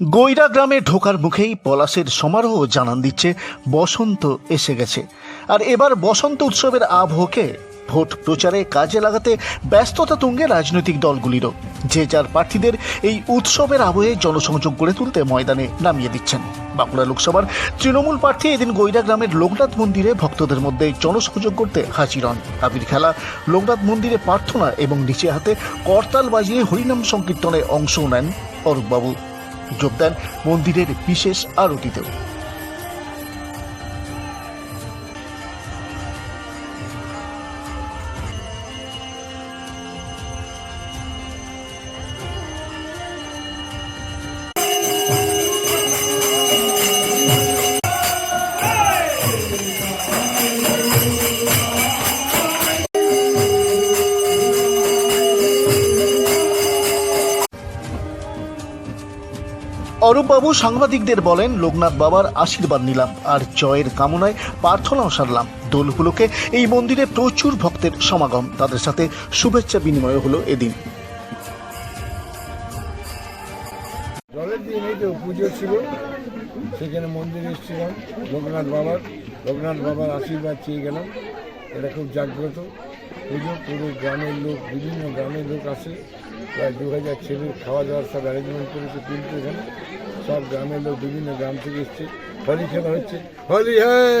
গৈরা গ্রামে ঢোকার মুখেই পলাশের সমারোহ জানান দিচ্ছে, বসন্ত এসে গেছে। আর এবার বসন্ত উৎসবের আবহকে ভোট প্রচারে কাজে লাগাতে ব্যস্ততা তুঙ্গে রাজনৈতিক দলগুলিরও। যে যার প্রার্থীদের এই উৎসবের আবহে জনসংযোগ গড়ে তুলতে ময়দানে নামিয়ে দিচ্ছেন। বাঁকুড়া লোকসভার তৃণমূল প্রার্থী এদিন গৈরা গ্রামের লোকনাথ মন্দিরে ভক্তদের মধ্যে জনসংযোগ করতে হাজির হন। আবির খেলা, লোকনাথ মন্দিরে প্রার্থনা এবং নিচে হাতে করতাল বাজিয়ে হরিনাম সংকীর্তনে অংশ নেন অরূপবাবু। যোগ দেন মন্দিরের বিশেষ আরতিতেও। অরূপবাবু সাংবাদিকদের বলেন, লোকনাথ বাবার আশীর্বাদ নিলাম আর জয়ের কামনায় প্রার্থনাও সারলাম। দোলগুলোকে এই মন্দিরে প্রচুর ভক্তের সমাগম। তাদের সাথে শুভেচ্ছা বিনিময় হলো এদিন। জলের পুজো ছিল। সেখানে মন্দিরে এসেছিলাম। লোকনাথ বাবার লোকনাথ বাবার আশীর্বাদ চেয়ে গেলাম। এটা খুব জাগ্রত। পুজো, পুরো গ্রামের লোক, বিভিন্ন গ্রামের লোক আসে। প্রায় দু হাজার ছেলের খাওয়া দাওয়ার সব অ্যারেঞ্জমেন্ট করেছে কিন্তু এখানে। সব গ্রামের লোক বিভিন্ন গ্রাম থেকে এসছে। হোলি খেলা হচ্ছে। হোলি হ্যাঁ